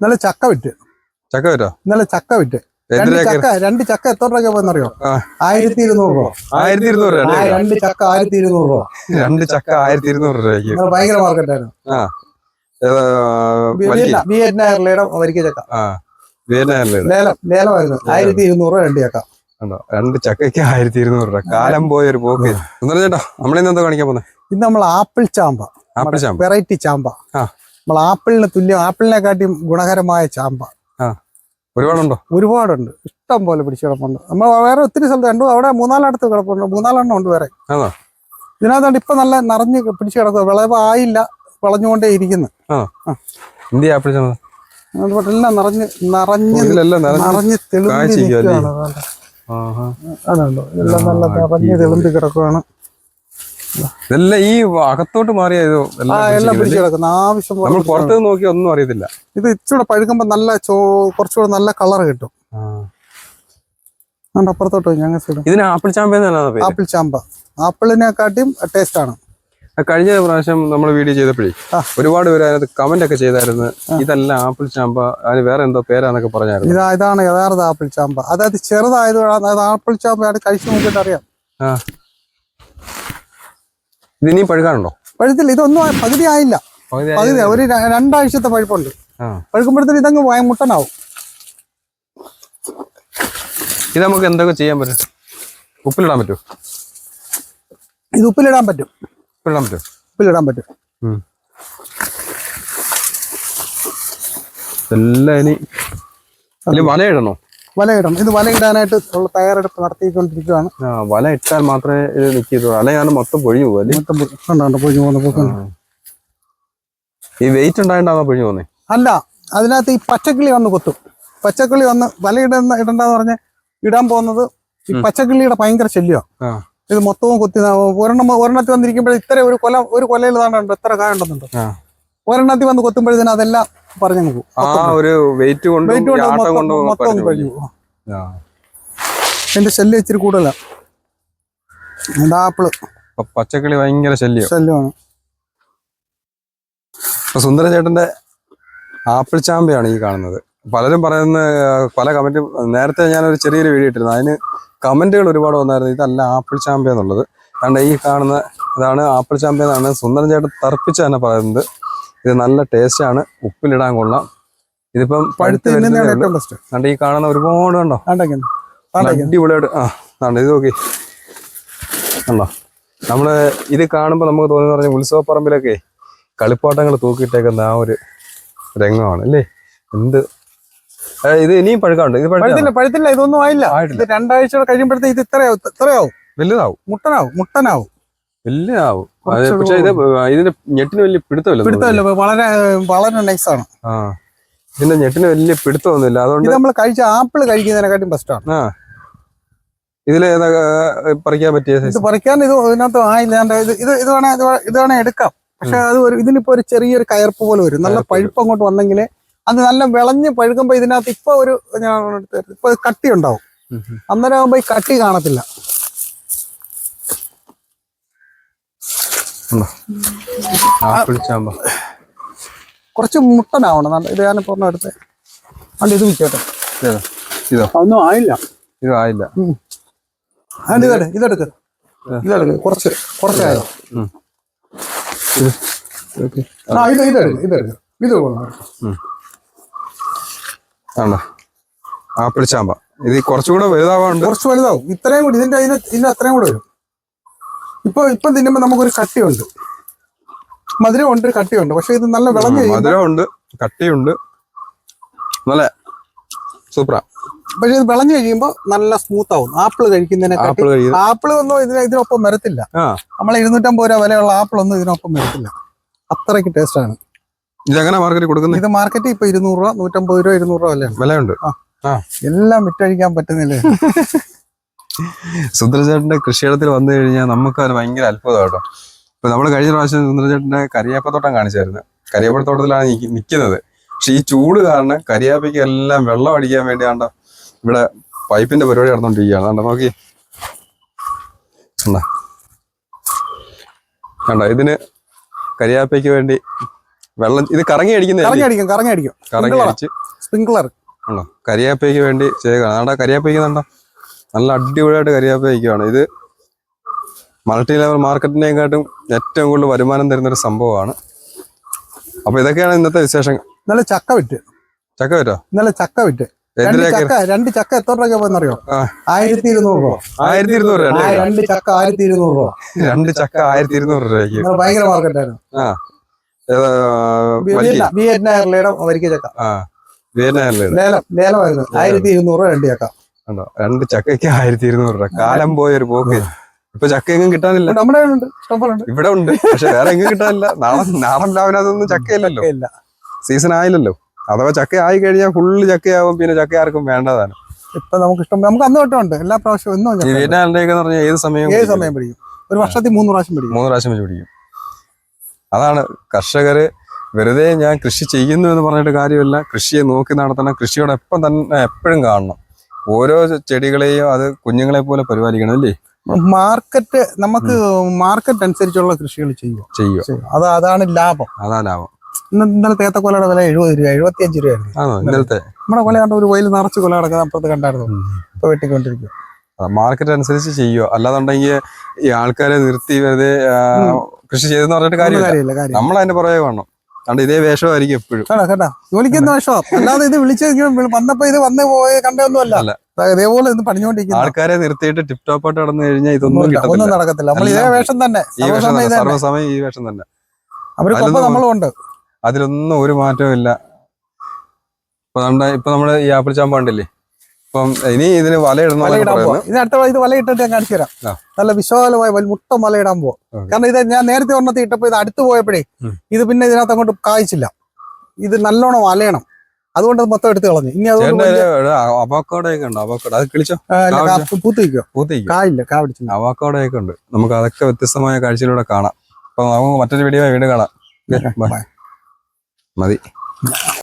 ഇന്നലെ ചക്ക വിറ്റ്. ചക്ക വിറ്റോ? ഇന്നലെ ചക്ക വിറ്റ്. രണ്ട് ചക്ക രണ്ട് ചക്ക എത്ര രൂപ പോയെന്നറിയോ. ആയിരത്തി ഇരുന്നൂറ് രൂപ. ആയിരത്തി ഇരുന്നൂറ് രൂപ രണ്ട് ചക്ക ആയിരത്തി ഇരുന്നൂറ് രൂപ. രണ്ട് ചക്ക ആയിരത്തി ഇരുന്നൂറ് രൂപയ്ക്ക് ഭയങ്കര മാർക്കറ്റായിരുന്നു വലിയ വരിക്ക ചക്ക. ലേലം ലേലമായിരുന്നു. ആയിരത്തി ഇരുന്നൂറ് രൂപ രണ്ട് ചക്ക. രണ്ട് ചക്കയ്ക്ക് ആയിരത്തി ഇരുന്നൂറ് രൂപ. കാലം പോയ ഒരു പോക്ക്. ചേട്ടാ നമ്മളിന്ന് എന്താ കാണിക്കാൻ പോകുന്നത് ഇന്ന് നമ്മൾ ആപ്പിൾ ചാമ്പ. ആപ്പിൾ ചാമ്പ. വെറൈറ്റി ചാമ്പ. ആ. നമ്മൾ ആപ്പിളിന് തുല്യം ആപ്പിളിനെക്കാട്ടിയും ഗുണകരമായ ചാമ്പ. ഒരുപാടുണ്ടോ? ഒരുപാടുണ്ട്. ഇഷ്ടം പോലെ പിടിച്ച് കിടപ്പുണ്ട്. നമ്മൾ വേറെ ഒത്തിരി സ്ഥലത്ത് കണ്ടു അവിടെ മൂന്നാലടുത്ത് കിടപ്പുണ്ട്. മൂന്നാലെണ്ണം ഉണ്ട് വേറെ. ഇതിനകത്തോണ്ട് ഇപ്പൊ നല്ല നിറഞ്ഞ് പിടിച്ചു കിടക്കുക വിളവ് ആയില്ല വിളഞ്ഞുകൊണ്ടേ ഇരിക്കുന്നു. ഇന്ത്യ ആപ്പിൾ എല്ലാം നിറഞ്ഞ് നിറഞ്ഞ് നിറഞ്ഞ് നിറഞ്ഞ് തെളിഞ്ഞ് കായ്ച്ചിരിക്കുവാ അല്ലേ? നിൽക്കുകയാണ്. അതാണ്ട്. ആഹാ. അതുണ്ടോ എല്ലാം നല്ല നിറഞ്ഞ് തെളിഞ്ഞ് കിടക്കുകയാണ് ഇതെല്ലാം ഈ അകത്തോട്ട് മാറിയ ഇത് എല്ലാം പിടിച്ചു കിടക്കുന്ന. ആവശ്യം നമ്മൾ പുറത്ത് നോക്കി ഒന്നും അറിയത്തില്ല. ഇത് ഇച്ചിരി പഴുക്കുമ്പോ നല്ല കുറച്ചുകൂടെ നല്ല കളർ കിട്ടും. അപ്പുറത്തോട്ട് ഞങ്ങൾ ഇതിന് ആപ്പിൾ ചാമ്പ ആപ്പിൾ ചാമ്പ. ആപ്പിളിനെക്കാട്ടിയും ടേസ്റ്റ് ആണ് കഴിഞ്ഞ പ്രാവശ്യം നമ്മൾ വീഡിയോ ചെയ്തപ്പോഴേ. ഒരുപാട് പേര് അതിനകത്ത് കമന്റ് ഒക്കെ ചെയ്തായിരുന്നു ഇതല്ല ആപ്പിൾ ചാമ്പ അതിന് വേറെ എന്തോ പേരാന്നൊക്കെ പറഞ്ഞായിരുന്നു. ഇതാ ഇതാണ് യഥാർത്ഥ ആപ്പിൾ ചാമ്പ. അതായത് ചെറുതായത് ആപ്പിൾ ചാമ്പ കഴിച്ചു നോക്കിയിട്ട് അറിയാം ആ ഇത് ഇനിയും പഴുക്കാനുണ്ടോ പഴുത്തില്ല ഇതൊന്നും പകുതി ആയില്ല. പകുതി ഒരു രണ്ടാഴ്ചത്തെ പഴുപ്പുണ്ട്. പഴുക്കുമ്പോഴത്തേക്ക് ഇതങ്ങ് മുട്ടനാവും. ഇത് നമുക്ക് എന്തൊക്കെ ചെയ്യാൻ പറ്റും? ഉപ്പിലിടാൻ പറ്റും ഇത് ഉപ്പിലിടാൻ പറ്റും. ഉപ്പിലിടാൻ പറ്റും ഉപ്പിലിടാൻ പറ്റും. ഇതെല്ലാം ഇനി വലയിടണോ? വലയിടണം. ഇത് വലയിടാനായിട്ട് ഉള്ള തയ്യാറെടുപ്പ് നടത്തിക്കൊണ്ടിരിക്കുകയാണ്. വല ഇട്ടാൽ മാത്രമേ ഇത് നിൽക്കുള്ളൂ അലയാണ് മൊത്തം പൊഴിഞ്ഞു പോകും മൊത്തം പൊഴിഞ്ഞു പോകുന്ന ഈ വെയിറ്റ് ഉണ്ടായിട്ടാണോ പൊഴിഞ്ഞു പോകുന്നത് അല്ല അതിനകത്ത് ഈ പച്ചക്കിളി വന്ന് കൊത്തും. പച്ചക്കിളി വന്ന് വലയിടുന്ന ഇടണ്ടെന്ന് പറഞ്ഞ് ഇടാൻ പോകുന്നത് ഈ പച്ചക്കിളിയുടെ ഭയങ്കര ശല്യമാണ് ഇത് മൊത്തവും കൊത്തി ഒരെണ്ണം ഒരെണ്ണത്തിൽ വന്നിരിക്കുമ്പോഴേ ഇത്ര ഒരു കൊല ഒരു കൊലയിൽ താണ്ടുണ്ട് ഇത്ര കാണുന്നുണ്ടോ. ഒരെണ്ണത്തിൽ വന്ന് കൊത്തുമ്പോഴത്തേനും അതെല്ലാം പറഞ്ഞു പോകും ആ ഒരു വെയിറ്റ് കൊണ്ട് വെയിറ്റ് കൊണ്ട് ആട്ടം മൊത്തം കൊണ്ട് മൊത്തം കഴിഞ്ഞു. പോകും. എന്റെ ശല്യം ഇച്ചിരി കൂടുതലാണ് എന്റെ ആപ്പിൾ. പച്ചക്കിളി ഭയങ്കര ശല്യം. ശല്യമാണ്. സുന്ദര ചേട്ടന്റെ ആപ്പിൾ ചാമ്പയാണ് ഈ കാണുന്നത്. പലരും പറയുന്ന പല കമന്റ് നേരത്തെ ഞാനൊരു ചെറിയൊരു വീഡിയോ ഇട്ടിരുന്നു. അതിന് കമന്റുകൾ ഒരുപാട് വന്നായിരുന്നു. ഇതല്ല ആപ്പിൾ ചാമ്പ എന്നുള്ളത്. അതുകൊണ്ട് ഈ കാണുന്ന ഇതാണ് ആപ്പിൾ ചാമ്പ എന്നാണ് സുന്ദരൻ ചേട്ടൻ തർപ്പിച്ച് തന്നെ പറയുന്നത്. ഇത് നല്ല ടേസ്റ്റ് ആണ്. ഉപ്പിലിടാൻ കൊള്ളാം. ഇതിപ്പം പഴുത്ത് കണ്ട ഈ കാണുന്ന ഒരുപാട് കണ്ടോ? അടിപൊളിയായിട്ട് ആ കണ്ടോ ഇത് നോക്കി. കണ്ടോ? നമ്മൾ ഇത് കാണുമ്പോൾ നമുക്ക് തോന്നുന്ന പറഞ്ഞ ഉത്സവപ്പറമ്പിലൊക്കെ കളിപ്പാട്ടങ്ങൾ തൂക്കിയിട്ടേക്കുന്ന ആ ഒരു രംഗമാണ് അല്ലേ? എന്ത്? ഇത് ഇനിയും പഴുക്കാണ്ട് ഇത് പഴുത്തില്ല പഴുത്തില്ല ഇതൊന്നും ആയില്ല. ഇത് രണ്ടാഴ്ച കഴിയുമ്പോഴത്തേക്ക് ഇത് ഇത്രയാവും ഇത്രയാവും. വലുതാവും. മുട്ടനാവും മുട്ടനാവും. വലുതാവും. പക്ഷെ ഇത് ഇതിന്റെ ഞെട്ടിന് വലിയ പിടുത്തമില്ല പിടുത്തമല്ല വളരെ വളരെ നൈസാണ്. ആ. ഇതിന്റെ ഞെട്ടിന് വലിയ പിടുത്തമൊന്നുമില്ല. അതുകൊണ്ട് നമ്മൾ കഴിച്ച ആപ്പിൾ കഴിക്കുന്നതിനെക്കാട്ടും ബെസ്റ്റാണ്. ആ. ഇതിൽ ഏതാ ഏ, പറിക്കാൻ പറ്റിയ ഇത് പറിക്കാൻ ഇത് ഇതിനകത്ത് ആയില്ല. ഇത് ഇത് ഇത് വേണേ ഇത് വേണേ എടുക്കാം. പക്ഷെ അത് ഒരു ഇതിനിപ്പോ ഒരു ചെറിയൊരു കയർപ്പ് പോലെ വരും. നല്ല പഴുപ്പ് അങ്ങോട്ട് വന്നെങ്കിൽ അത് നല്ല വിളഞ്ഞ് പഴുക്കുമ്പോ ഇതിനകത്ത് ഇപ്പൊ ഒരു ഞാൻ. ഇപ്പൊ കട്ടി ഉണ്ടാവും. അന്നേരം ആകുമ്പോ ഈ കട്ടി കാണത്തില്ല. ആപ്പിൾ ചാമ്പ കുറച്ച് മുട്ടനാവണം. നല്ല ഇത് ഞാൻ പറഞ്ഞ എടുത്തേ. അല്ല ഇത് വിൽക്കട്ടെ? ഇതോ ഒന്നും ആയില്ല. ഇത് ആയില്ല. ഇതെടു ഇതെടുക്ക് ഇതെടുക്ക് കുറച്ച് കുറച്ചായോ ഉം. ഓക്കെ ആ ഇത് ഇതെടുക്ക് ഇതെടുക്ക് ഇത് കൊള്ളാം. ആണോ? ആപ്പിൾ ചാമ്പ ഇത് കുറച്ചുകൂടെ വലുതാവാണ്ട്. കുറച്ച് വലുതാവും. ഇത്രയും കൂടി ഇതിന്റെ ഇതിന് ഇതിന് അത്രയും കൂടെ വരും. ഇപ്പൊ ഇപ്പൊ തിന്നുമ്പോ നമുക്കൊരു കട്ടിയുണ്ട്. മധുരം ഉണ്ട് ഒരു കട്ടിയുണ്ട്. പക്ഷെ ഇത് നല്ല വിളഞ്ഞ മധുരമുണ്ട് കട്ടിയുണ്ട്. നല്ല സൂപ്പറാ. പക്ഷെ ഇത് വിളഞ്ഞു കഴിയുമ്പോ നല്ല സ്മൂത്ത് ആവും. ആപ്പിൾ കഴിക്കുന്നതിനെ ആപ്പിൾ ഒന്നും ഇതിന് ഇതിനൊപ്പം വരത്തില്ല. നമ്മളെ ഇരുന്നൂറ്റമ്പത് രൂപ വിലയുള്ള ആപ്പിൾ ഒന്നും ഇതിനൊപ്പം വരത്തില്ല. അത്രയ്ക്ക് ടേസ്റ്റ് ആണ്. ഇതെങ്ങനെ മാർക്കറ്റിൽ കൊടുക്കുന്നത് ഇത് മാർക്കറ്റിൽ ഇപ്പൊ ഇരുന്നൂറ് രൂപ നൂറ്റമ്പത് രൂപ ഇരുന്നൂറ് രൂപ വിലയാണ് വിലയുണ്ട്. ആ. എല്ലാം വിറ്റഴിക്കാൻ പറ്റുന്നില്ലേ? സുന്ദരചേട്ടന്റെ കൃഷിയിടത്തിൽ വന്നു കഴിഞ്ഞാൽ നമുക്ക് അത് ഭയങ്കര അത്ഭുതം കേട്ടോ ഇപ്പൊ നമ്മൾ കഴിഞ്ഞ പ്രാവശ്യം സുന്ദരചേട്ടന്റെ കരിയാപ്പത്തോട്ടം കാണിച്ചായിരുന്നു. കരിയാപ്പത്തോട്ടത്തിലാണ് നിൽക്കുന്നത് പക്ഷെ ഈ ചൂട് കാരണം കരിയാപ്പയ്ക്ക് എല്ലാം വെള്ളം അടിക്കാൻ വേണ്ടിയാണ്ട് ഇവിടെ പൈപ്പിന്റെ പരിപാടി നടന്നുകൊണ്ടിരിക്കുകയാണ് കണ്ടോ നോക്കി. കണ്ടോ ഇതിന് കരിയാപ്പയ്ക്ക് വേണ്ടി വെള്ളം ഇത് കറങ്ങി അടിക്കുന്ന കറങ്ങി അടിക്കും കറങ്ങി അടിക്കും. കറങ്ങി അടിച്ച്. സ്പ്രിങ്ക്ലർ ആണോ കരിയാപ്പയ്ക്ക് വേണ്ടി ചെയ്യുക. കണ്ടോ കരിയാപ്പയ്ക്ക് കണ്ടോ നല്ല അടിപൊളിയായിട്ട് കരിയാപ്പ വയ്ക്കുകയാണ് ഇത് മൾട്ടി ലെവൽ മാർക്കറ്റിനെക്കാട്ടും ഏറ്റവും കൂടുതൽ വരുമാനം തരുന്ന ഒരു സംഭവമാണ്. അപ്പൊ ഇതൊക്കെയാണ് ഇന്നത്തെ വിശേഷങ്ങൾ. നല്ല ചക്ക വിറ്റ്. ചക്ക വിറ്റോ? നല്ല ചക്ക വിറ്റ്. രണ്ട് ചക്ക എത്ര രൂപ പോയെന്നറിയോ. ആയിരത്തി ഇരുന്നൂറ് രൂപ. ആയിരത്തി ഇരുന്നൂറ് രൂപ രണ്ട് ചക്ക ആയിരത്തി ഇരുന്നൂറ് രൂപ. രണ്ട് ചക്ക ആയിരത്തി ഇരുന്നൂറ് രൂപയ്ക്ക് ഭയങ്കര മാർക്കറ്റായിരുന്നു വിയറ്റ്നായർലയുടെ വരിക്ക ചക്ക. ലേലം ലേലമായിരുന്നു. ആയിരത്തി ഇരുന്നൂറ് രൂപ രണ്ട് ചക്ക. ഉണ്ടോ രണ്ട് ചക്കയ്ക്ക് ആയിരത്തി ഇരുന്നൂറ് രൂപ. കാലം പോയ ഒരു പോക്ക്. ഇപ്പൊ ചക്ക എങ്ങും കിട്ടാനില്ല നമ്മുടെ ഉണ്ട് ഇവിടെ ഉണ്ട്. പക്ഷെ വേറെ എങ്ങും കിട്ടാനില്ല. നാളെ നാടൻ പ്ലാവിനകത്തൊന്നും ചക്കയില്ലല്ലോ. സീസൺ ആയില്ലല്ലോ. അഥവാ ചക്ക ആയി കഴിഞ്ഞാൽ ഫുള്ള് ചക്കയാവും. പിന്നെ ചക്ക ആർക്കും വേണ്ടതാണ്. ഇപ്പൊ നമുക്ക് ഇഷ്ടം നമുക്ക് അന്ന് തൊട്ടുണ്ട് എല്ലാ പ്രാവശ്യവും എന്നും പറഞ്ഞാൽ ഏത് സമയം ഏത് സമയം പിടിക്കും? ഒരു വർഷത്തിൽ മൂന്ന് പ്രാവശ്യം പിടിക്കും. മൂന്ന് പ്രാവശ്യം വെച്ച് പിടിക്കും. അതാണ് കർഷകര് വെറുതെ ഞാൻ കൃഷി ചെയ്യുന്നു എന്ന് പറഞ്ഞിട്ട് കാര്യമല്ല. കൃഷിയെ നോക്കി നടത്തണം. കൃഷിയോടൊപ്പം തന്നെ എപ്പോഴും കാണണം. ഓരോ ചെടികളെയും അത് കുഞ്ഞുങ്ങളെ പോലെ പരിപാലിക്കണം അല്ലേ? മാർക്കറ്റ് നമുക്ക് മാർക്കറ്റ് അനുസരിച്ചുള്ള കൃഷികൾ ചെയ്യുക. ചെയ്യുക. അത് അതാണ് ലാഭം. അതാ ലാഭം. ഇന്ന് ഇന്നലെ തേത്തക്കൊലയുടെ വില എഴുപത് രൂപ എഴുപത്തി അഞ്ച് രൂപയായിരുന്നു ഇന്നലത്തെ? നമ്മുടെ കൊല കണ്ട ഒരു വയൽ നിറച്ച് കൊല കിടക്കുന്ന അപ്പുറത്ത് കണ്ടായിരുന്നു. ഇപ്പൊ വെട്ടിക്കൊണ്ടിരിക്കുക. മാർക്കറ്റ് അനുസരിച്ച് ചെയ്യുക. അല്ലാന്നുണ്ടെങ്കിൽ ഈ ആൾക്കാരെ നിർത്തി വെറുതെ കൃഷി ചെയ്തെന്ന് പറഞ്ഞിട്ട് കാര്യമില്ല. കാര്യമില്ല നമ്മൾ അതിന്റെ പുറകെ വേണം അതുകൊണ്ട് ഇതേ വേഷമായിരിക്കും എപ്പോഴും. കേട്ടോ കേട്ടോ ജോലിക്കുന്ന വേഷം അല്ലാതെ ഇത് വിളിച്ച് ഇങ്ങനെ വന്നപ്പോ ഇത് വന്ന് പോയ കണ്ടൊന്നും അല്ല. ഇതേപോലെ ഇത് പണിഞ്ഞോണ്ടിരിക്കുന്ന ആൾക്കാരെ നിർത്തിയിട്ട് ടിപ് ടോപ്പ് ആയിട്ട് നടന്നു കഴിഞ്ഞാൽ ഇതൊന്നും ഒന്നും നടക്കത്തില്ല. നമ്മൾ ഇതേ വേഷം തന്നെ. ഈ വേഷം സർവസമയം ഈ വേഷം തന്നെ. അവർക്കൊപ്പം അതിലൊന്നും നമ്മളും അതിലൊന്നും ഒരു മാറ്റവും ഇല്ല. ഇപ്പൊ നമ്മുടെ ഇപ്പൊ നമ്മൾ ഈ ആപ്പിൾ ചാമ്പ കണ്ടില്ലേ? ഇപ്പം ഇനി ഇതിന് വലയിടണം വലയിടാൻ പോവാ. ഇത് അടുത്ത ഇത് വലയിട്ടിട്ട് ഞാൻ കാണിച്ചു തരാം. നല്ല വിശാലമായ മുട്ട വലയിടാൻ പോവാ. കാരണം ഇത് ഞാൻ നേരത്തെ ഒരെണ്ണത്തിൽ ഇട്ടപ്പോ ഇത് അടുത്ത് പോയപ്പോഴേ ഇത് പിന്നെ ഇതിനകത്ത് അങ്ങോട്ട് കായ്ച്ചില്ല. ഇത് നല്ലോണം വലയണം. അതുകൊണ്ട് അത് മൊത്തം എടുത്ത് കളഞ്ഞു. ഇനി അതുകൊണ്ട് ചേട്ടന്റെ അവക്കോടെ ഒക്കെ ഉണ്ട്? അവക്കോട അത് കിളിച്ചോ? ആ, ഇല്ല, കാ കാ- പൂത്ത് നിൽക്കുക പൂത്തിക്കും കായില്ല കാ അവക്കോടെ ഉണ്ട്. നമുക്ക് അതൊക്കെ വ്യത്യസ്തമായ കാഴ്ചയിലൂടെ കാണാം. അപ്പൊ നമുക്ക് മറ്റൊരു വീഡിയോ വീണ്ടും കാണാം. മതി.